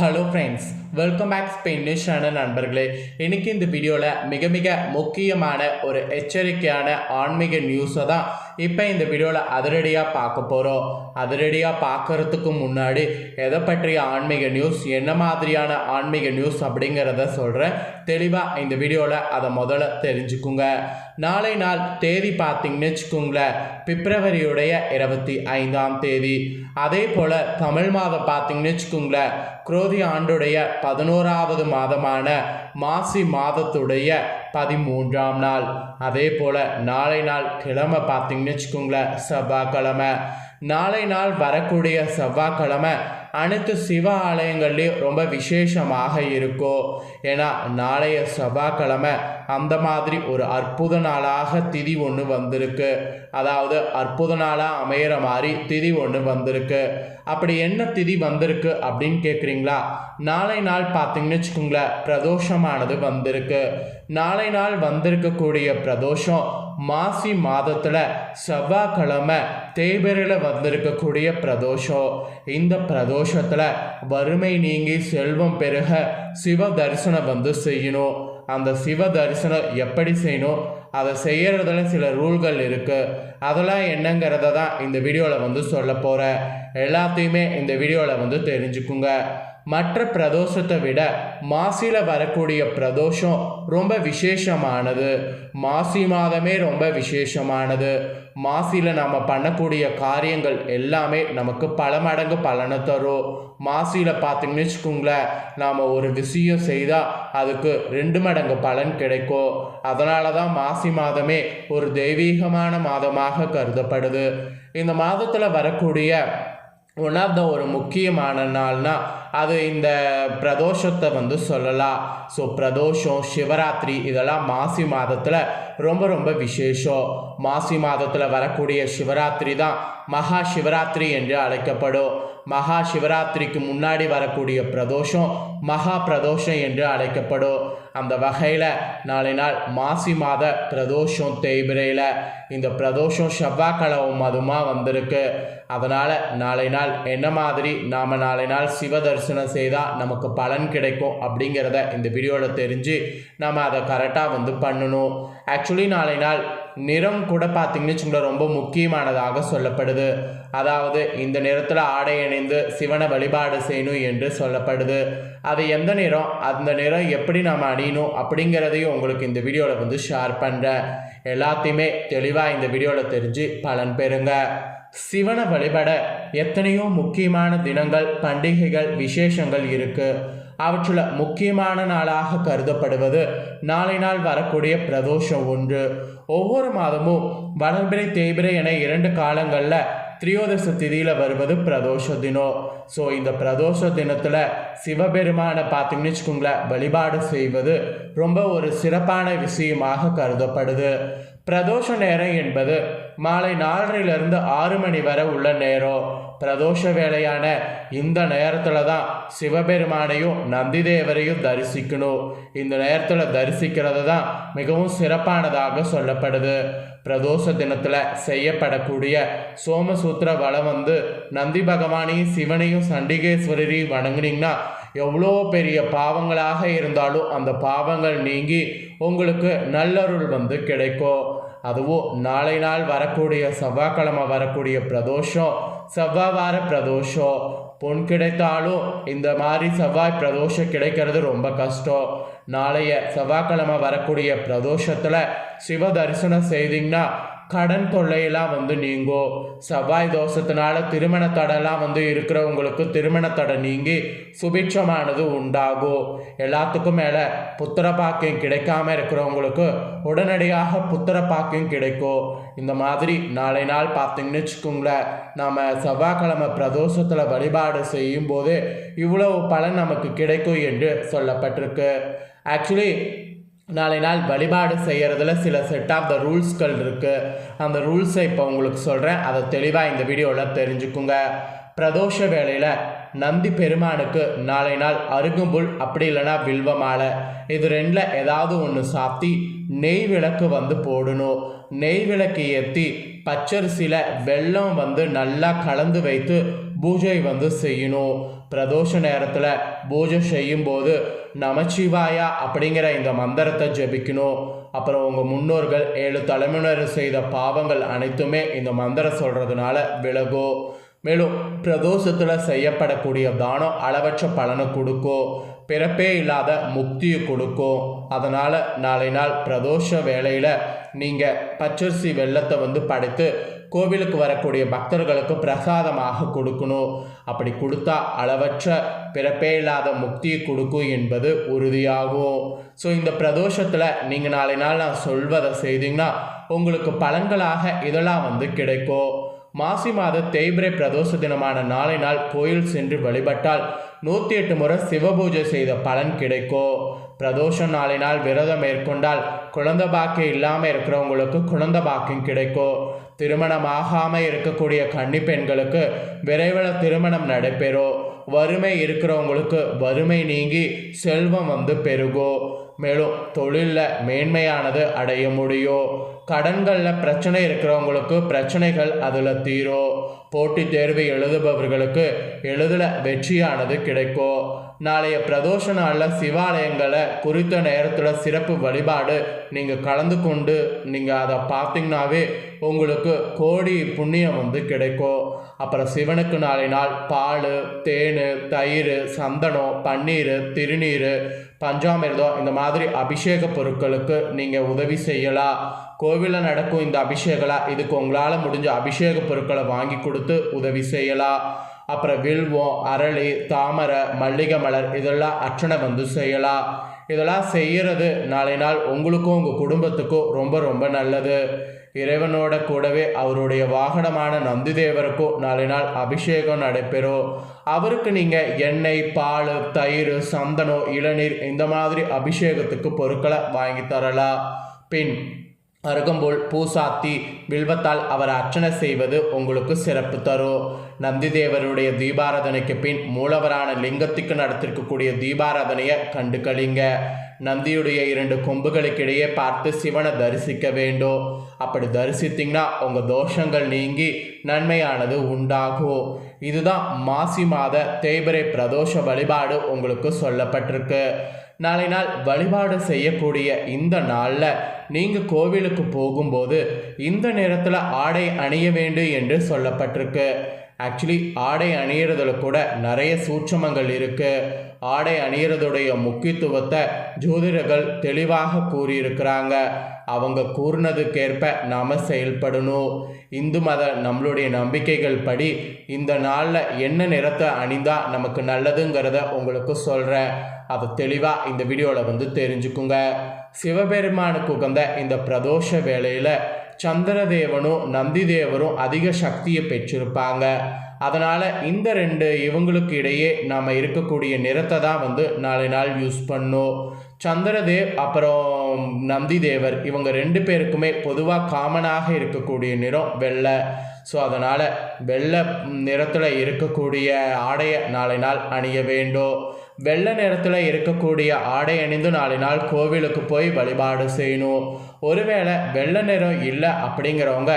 Hello friends welcome back Spain news channel நண்பர்களே. இன்றைக்கி இந்த வீடியோவில் மிக மிக முக்கியமான ஒரு எச்சரிக்கையான ஆன்மீக நியூஸை தான் இப்போ இந்த வீடியோவில் அதிரடியாக பார்க்க போகிறோம் அதிரடியாக பார்க்கறதுக்கு முன்னாடி எதை பற்றிய ஆன்மீக நியூஸ் என்ன மாதிரியான ஆன்மீக நியூஸ் அப்படிங்கிறத சொல்கிறேன் தெளிவாக இந்த வீடியோவில் அதை முதல்ல தெரிஞ்சுக்குங்க. நாளை நாள் தேதி பார்த்தீங்கன்னு வச்சுக்கோங்களேன் பிப்ரவரியுடைய இருபத்தி ஐந்தாம் தேதி. அதே போல் தமிழ் மாதம் பார்த்தீங்கன்னு வச்சுக்கோங்களேன் குரோதி ஆண்டுடைய பதினோராவது மாதமான மாசி மாதத்துடைய பதிமூன்றாம் நாள். அதே போல் நாளை நாள் கிழமை பார்த்தீங்கன்னு வச்சுக்கோங்களேன் செவ்வாய்க்கிழமை. நாளை நாள் வரக்கூடிய செவ்வாய்க்கிழமை அனைத்து சிவ ஆலயங்கள்லேயும் ரொம்ப விசேஷமாக இருக்கும். ஏன்னா நாளைய செவ்வாய்க்கிழமை அந்த மாதிரி ஒரு அற்புத நாளாக திதி ஒன்று வந்திருக்கு. அதாவது அற்புத நாளாக அமையிற மாதிரி திதி ஒன்று வந்திருக்கு. அப்படி என்ன திதி வந்திருக்கு அப்படின்னு கேட்குறீங்களா நாளை நாள் பார்த்தீங்கன்னு வச்சுக்கோங்களேன் பிரதோஷமானது வந்திருக்கு. நாளை நாள் வந்திருக்கக்கூடிய பிரதோஷம் மாசி மாதத்தில் செவ்வாய்க்கிழமை தேய்பிரையில் வந்திருக்கக்கூடிய பிரதோஷம். இந்த பிரதோஷத்தில் வறுமை நீங்கி செல்வம் பெருக சிவ தரிசனம் வந்து செய்யணும். அந்த சிவ தரிசனம் எப்படி செய்யணும்? அதை செய்யறதுல சில ரூல்கள் இருக்குது அதெல்லாம் என்னங்கிறத தான் இந்த வீடியோவில் வந்து சொல்ல போகிறேன் எல்லாத்தையுமே இந்த வீடியோவில் வந்து தெரிஞ்சுக்குங்க. மற்ற பிரதோஷத்தை விட மாசியில் வரக்கூடிய பிரதோஷம் ரொம்ப விசேஷமானது. மாசி மாதமே ரொம்ப விசேஷமானது. மாசியில் நம்ம பண்ணக்கூடிய காரியங்கள் எல்லாமே நமக்கு பல மடங்கு பலனை தரும். மாசியில் பார்த்தீங்கன்னு வச்சுக்கோங்களேன் நாம் ஒரு விஷயம் செய்தால் அதுக்கு ரெண்டு மடங்கு பலன் கிடைக்கும். அதனால தான் மாசி மாதமே ஒரு தெய்வீகமான மாதமாக கருதப்படுது. இந்த மாதத்தில் வரக்கூடிய ஒன் ஆஃப் த ஒரு முக்கியமான நாள்னா அது இந்த பிரதோஷத்தை வந்து சொல்லலாம். ஸோ பிரதோஷம் சிவராத்திரி இதெல்லாம் மாசி மாதத்தில் ரொம்ப ரொம்ப விசேஷம். மாசி மாதத்தில் வரக்கூடிய சிவராத்திரி தான் மகா சிவராத்திரி என்று அழைக்கப்படும். மகா சிவராத்திரிக்கு முன்னாடி வரக்கூடிய பிரதோஷம் மகா பிரதோஷம் என்று அழைக்கப்படும். அந்த வகையில் நாளை நாள் மாசி மாத பிரதோஷம் தேய்பிரையில் இந்த பிரதோஷம் செவ்வாய்க்கிழமை மதுமாக வந்திருக்கு. அதனால் நாளை நாள் என்ன மாதிரி நாம் நாளை நாள் சிவ தரிசனம் செய்தால் நமக்கு பலன் கிடைக்கும் அப்படிங்கிறத இந்த வீடியோவில் தெரிஞ்சு நம்ம அதை கரெக்டாக வந்து பண்ணணும். ஆக்சுவலி நாளை நாள் நிறம் கூட பார்த்தீங்கன்னு வச்சுக்கோங்களேன் ரொம்ப முக்கியமானதாக சொல்லப்படுது. அதாவது இந்த நிறத்தில் ஆடை இணைந்து சிவனை வழிபாடு செய்யணும் என்று சொல்லப்படுது. அது எந்த நிறம் அந்த நிறம் எப்படி நாம் அணியணும் அப்படிங்கிறதையும் உங்களுக்கு இந்த வீடியோவில் வந்து ஷேர் பண்ணுறேன் எல்லாத்தையுமே தெளிவாக இந்த வீடியோவில் தெரிஞ்சு பலன் பெறுங்க. சிவனை வழிபட எத்தனையோ முக்கியமான தினங்கள் பண்டிகைகள் விசேஷங்கள் இருக்குது அவற்றுள்ள முக்கியமான நாளாக கருதப்படுவது நாளை நாள் வரக்கூடிய பிரதோஷம் ஒன்று. ஒவ்வொரு மாதமும் வளர்பிறை தேய்பிறை என இரண்டு காலங்களில் திரியோதச திதியில் வருவது பிரதோஷ தினம் ஸோ இந்த பிரதோஷ தினத்தில் சிவபெருமானை பார்த்தீங்கன்னு வச்சுக்கோங்களேன் வழிபாடு செய்வது ரொம்ப ஒரு சிறப்பான விஷயமாக கருதப்படுது. பிரதோஷ நேரம் என்பது மாலை நாலரையிலிருந்து ஆறு மணி வரை உள்ள நேரம். பிரதோஷ வேலையான இந்த நேரத்தில் தான் சிவபெருமானையும் நந்திதேவரையும் தரிசிக்கணும். இந்த நேரத்தில் தரிசிக்கிறது தான் மிகவும் சிறப்பானதாக சொல்லப்படுது. பிரதோஷ தினத்தில் செய்யப்படக்கூடிய சோமசூத்திர வளம் வந்து நந்தி பகவானையும் சிவனையும் சண்டிகேஸ்வரரையும் வணங்குனீங்கன்னா எவ்வளோ பெரிய பாவங்களாக இருந்தாலும் அந்த பாவங்கள் நீங்கி உங்களுக்கு நல்லருள் வந்து கிடைக்கும். அதுவும் நாளை நாள் வரக்கூடிய செவ்வாய்க்கிழமை வரக்கூடிய பிரதோஷம் செவ்வாய் வார பிரதோஷம். பொன் கிடைத்தாலும் இந்த மாதிரி செவ்வாய் பிரதோஷம் கிடைக்கிறது ரொம்ப கஷ்டம். நாளைய செவ்வாய்க்கிழமை வரக்கூடிய பிரதோஷத்தில் சிவ தரிசனம் செய்தீங்கன்னா கடன் தொல்லையெல்லாம் வந்து நீங்கும் செவ்வாய் தோஷத்தினால திருமண தடைலாம் வந்து இருக்கிறவங்களுக்கு திருமண தடை நீங்கி சுபிட்சமானது உண்டாகும் எல்லாத்துக்கும் மேலே புத்திர பாக்கியம் கிடைக்காம இருக்கிறவங்களுக்கு உடனடியாக புத்திர பாக்கியம் கிடைக்கும் இந்த மாதிரி நாளை நாள் பார்த்தீங்கன்னு வச்சுக்கோங்களேன் நாம் செவ்வாய்க்கிழமை பிரதோஷத்தில் வழிபாடு செய்யும் போது இவ்வளவு பலன் நமக்கு கிடைக்கும் என்று சொல்லப்பட்டிருக்கு. ஆக்சுவலி நாளை நாள் வழிபாடு செய்கிறதுல சில செட் ஆஃப் த ரூல்ஸ்கள் இருக்குது அந்த ரூல்ஸை இப்போ உங்களுக்கு சொல்கிறேன் அதை தெளிவாக இந்த வீடியோவில் தெரிஞ்சுக்குங்க. பிரதோஷ வேளையில் நந்தி பெருமானுக்கு நாளை நாள் அருகும்புல் அப்படி இல்லைன்னா வில்வ மாலை. இது ரெண்டில் ஏதாவது ஒன்று சாத்தி நெய் விளக்கு வந்து போடணும். நெய் விளக்கு ஏற்றி பச்சரிசியில் வெள்ளம் வந்து நல்லா கலந்து வைத்து பூஜை வந்து செய்யணும். பிரதோஷ நேரத்தில் பூஜை செய்யும்போது நமச்சிவாயா அப்படிங்கிற இந்த மந்திரத்தை ஜெபிக்கணும். அப்புறம் உங்கள் முன்னோர்கள் ஏழு தலைமுறை செய்த பாவங்கள் அனைத்துமே இந்த மந்திரம் சொல்கிறதுனால விலகும் மேலும் பிரதோஷத்தில் செய்யப்படக்கூடிய தானம் அளவற்ற பலனை கொடுக்கும் பிறப்பே இல்லாத முக்தியை கொடுக்கும். அதனால் நாளை நாள் பிரதோஷ வேலையில் நீங்கள் பச்சரிசி வெள்ளத்தை வந்து படைத்து கோவிலுக்கு வரக்கூடிய பக்தர்களுக்கு பிரசாதமாக கொடுக்கணும். அப்படி கொடுத்தா அளவற்ற பிறப்பே இல்லாத முக்தியை கொடுக்கும் என்பது உறுதியாகும். ஸோ இந்த பிரதோஷத்தில் நீங்கள் நாளை நாள் நான் சொல்வதை செய்தீங்கன்னா உங்களுக்கு பலன்களாக இதெல்லாம் வந்து கிடைக்கும். மாசி மாத தேய்பிரை பிரதோஷ தினமான நாளை நாள் கோயில் சென்று வழிபட்டால் நூற்றி எட்டு முறை சிவபூஜை செய்த பலன் கிடைக்கும் பிரதோஷம் நாளினால் விரதம் மேற்கொண்டால் குழந்த பாக்கியம் இல்லாமல் இருக்கிறவங்களுக்கு குழந்த பாக்கியம் கிடைக்கும் திருமணம் ஆகாமல் இருக்கக்கூடிய கன்னி பெண்களுக்கு விரைவில் திருமணம் நடைபெறும் வறுமை இருக்கிறவங்களுக்கு வறுமை நீங்கி செல்வம் வந்து பெருகும் மேலும் தொழிலில் மேன்மையானது அடைய முடியும் கடன்களில் பிரச்சனை இருக்கிறவங்களுக்கு பிரச்சனைகள் அதில் தீரும் போட்டித் தேர்வு எழுதுபவர்களுக்கு எழுதல வெற்றியானது கிடைக்கும் நாளைய பிரதோஷ நாளில் சிவாலயங்களை குறித்த நேரத்தில் சிறப்பு வழிபாடு நீங்கள் கலந்து கொண்டு நீங்கள் அதை பார்த்தீங்கன்னாவே உங்களுக்கு கோடி புண்ணியம் வந்து கிடைக்கும். அப்புறம் சிவனுக்கு நாளை நாள் பால் தேன் தயிர் சந்தனம் பன்னீர் திருநீர் பஞ்சாமிர்தம் இந்த மாதிரி அபிஷேக பொருட்களுக்கு நீங்கள் உதவி செய்யலாம். கோவிலில் நடக்கும் இந்த அபிஷேகலாம் இதுக்கு உங்களால் முடிஞ்ச அபிஷேக பொருட்களை வாங்கி கொடுத்து உதவி செய்யலாம். அப்புறம் வில்வம் அரளி தாமரை மல்லிகை மலர் இதெல்லாம் அர்ச்சனை வந்து செய்யலாம் இதெல்லாம் செய்கிறது நாளை நாள் உங்களுக்கும் உங்கள் குடும்பத்துக்கும் ரொம்ப ரொம்ப நல்லது. இறைவனோட கூடவே அவருடைய வாகனமான நந்திதேவருக்கும் நாளை நாள் அபிஷேகம் நடைபெறும். அவருக்கு நீங்கள் எண்ணெய் பால் தயிர் சந்தனம் இளநீர் இந்த மாதிரி அபிஷேகத்துக்கு பொருட்களை வாங்கி தரலாம். பின் அருகம்புல் பூசாத்தி வில்வத்தால் அவர் அர்ச்சனை செய்வது உங்களுக்கு சிறப்பு தரும் நந்திதேவருடைய தீபாராதனைக்கு பின் மூலவரான லிங்கத்துக்கு நடத்திருக்கக்கூடிய தீபாராதனையை கண்டு கழிங்க நந்தியுடைய இரண்டு கொம்புகளுக்கிடையே பார்த்து சிவனை தரிசிக்க வேண்டும். அப்படி தரிசித்தீங்கன்னா உங்கள் தோஷங்கள் நீங்கி நன்மையானது உண்டாகும் இதுதான் மாசி மாத தேய்பிரை பிரதோஷ வழிபாடு உங்களுக்கு சொல்லப்பட்டிருக்கு. நாளை நாள் வழிபாடு செய்யக்கூடிய இந்த நாளில் நீங்கள் கோவிலுக்கு போகும்போது இந்த நேரத்தில் ஆடை அணிய வேண்டும் என்று சொல்லப்பட்டிருக்கு. ஆக்சுவலி ஆடை அணியறதுல கூட நிறைய சூட்சமங்கள் இருக்குது ஆடை அணியறதுடைய முக்கியத்துவத்தை ஜோதிடர்கள் தெளிவாக கூறியிருக்கிறாங்க. அவங்க கூறினதுக்கேற்ப நாம் செயல்படணும். இந்து மத நம்மளுடைய நம்பிக்கைகள் படி இந்த நாளில் என்ன நிறத்தை அணிந்தால் நமக்கு நல்லதுங்கிறத உங்களுக்கு சொல்கிறேன் அதை தெளிவாக இந்த வீடியோவில் வந்து தெரிஞ்சுக்குங்க. சிவபெருமானுக்கு உகந்த இந்த பிரதோஷ வேளையில் சந்திரதேவனும் நந்திதேவரும் அதிக சக்தியை பெற்றிருப்பாங்க. அதனால் இந்த ரெண்டு இவங்களுக்கு இடையே நாம் இருக்கக்கூடிய நிறத்தை தான் வந்து நாளை நாள் யூஸ் பண்ணும். சந்திரதேவ் அப்புறம் நந்திதேவர் இவங்க ரெண்டு பேருக்குமே பொதுவாக காமனாக இருக்கக்கூடிய நிறம் வெள்ளை. ஸோ அதனால் வெள்ளை நிறத்தில் இருக்கக்கூடிய ஆடையை நாளை நாள் அணிய வேண்டும். வெள்ளை நிறத்தில் இருக்கக்கூடிய ஆடை அணிந்து நாளை நாள் கோவிலுக்கு போய் வழிபாடு செய்யணும். ஒருவேளை வெள்ளை நிறம் இல்லை அப்படிங்கிறவங்க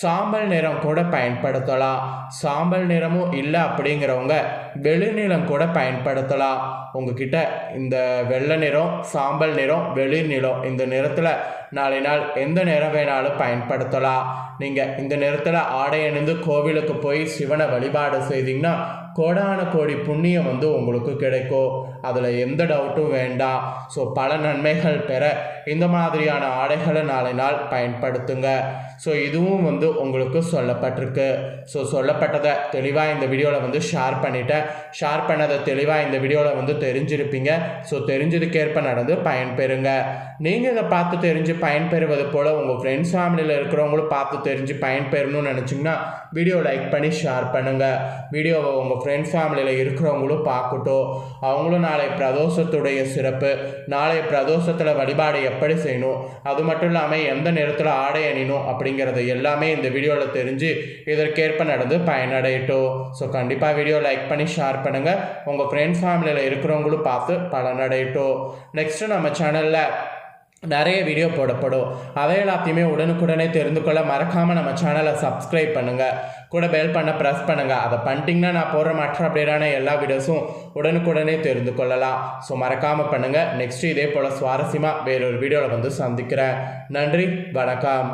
சாம்பல் நிறம் கூட பயன்படுத்தலாம். சாம்பல் நிறமும் இல்லை அப்படிங்கிறவங்க வெளிநிலம் கூட பயன்படுத்தலாம். உங்ககிட்ட இந்த வெள்ளை நிறம் சாம்பல் நிறம் வெளிநிலம் இந்த நிறத்தில் நாளை நாள் எந்த நிறம் வேணாலும் பயன்படுத்தலாம். நீங்கள் இந்த நிறத்தில் ஆடை அணிந்து கோவிலுக்கு போய் சிவனை வழிபாடு செய்தீங்கன்னா கோடான கோடி புண்ணியம் வந்து உங்களுக்கு கிடைக்கும். அதில் எந்த டவுட்டும் வேண்டாம். ஸோ பல நன்மைகள் பெற இந்த மாதிரியான ஆடைகளை நாளை நாள் பயன்படுத்துங்க. ஸோ இதுவும் வந்து உங்களுக்கு சொல்லப்பட்டிருக்கு. ஸோ சொல்லப்பட்டதை தெளிவாக இந்த வீடியோவில் வந்து ஷேர் பண்ணிட்டேன். ஷேர் பண்ணதை தெளிவாக இந்த வீடியோவில் வந்து தெரிஞ்சிருப்பீங்க. ஸோ தெரிஞ்சதுக்கேற்ப நடந்து பயன்பெறுங்க. நீங்கள் இதை பார்த்து தெரிஞ்சு பயன்பெறுவது போல் உங்கள் ஃப்ரெண்ட்ஸ் ஃபேமிலியில் இருக்கிறவங்களும் பார்த்து தெரிஞ்சு பயன்பெறணும்னு நினச்சிங்கன்னா வீடியோ லைக் பண்ணி ஷேர் பண்ணுங்கள் வீடியோவை உங்கள் ஃப்ரெண்ட்ஸ் ஃபேமிலியில் இருக்கிறவங்களும் பார்க்கட்டும். அவங்களும் நாளை பிரதோஷத்துடைய சிறப்பு. நாளை பிரதோஷத்தில் வழிபாடு எப்படி செய்யணும்? அது மட்டும் இல்லாமல் எந்த நேரத்தில் ஆடை அணியணும் அப்படிங்கிறது எல்லாமே இந்த வீடியோவில் தெரிஞ்சு இதற்கேற்ப நடந்து பயனடையட்டும். ஸோ கண்டிப்பாக வீடியோ லைக் பண்ணி ஷேர் பண்ணுங்கள் உங்கள் ஃப்ரெண்ட்ஸ் ஃபேமிலியில் இருக்கிறவங்களும் பார்த்து பலனடையட்டும். நெக்ஸ்ட்டு நம்ம சேனலில் நிறைய வீடியோ போடப்படும். அதை எல்லாத்தையுமே உடனுக்குடனே தெரிந்து கொள்ள மறக்காமல் நம்ம சேனலை சப்ஸ்கிரைப் பண்ணுங்கள் கூட பெல் பண்ண ப்ரெஸ் பண்ணுங்கள் அதை பண்ணிட்டீங்கன்னா நான் போடுற மற்ற அப்படியான எல்லா வீடியோஸும் உடனுக்குடனே தெரிந்து கொள்ளலாம். ஸோ மறக்காமல் பண்ணுங்கள் நெக்ஸ்ட்டு இதே போல் சுவாரஸ்யமாக வேறொரு வீடியோவில் வந்து சந்திக்கிறேன். நன்றி வணக்கம்.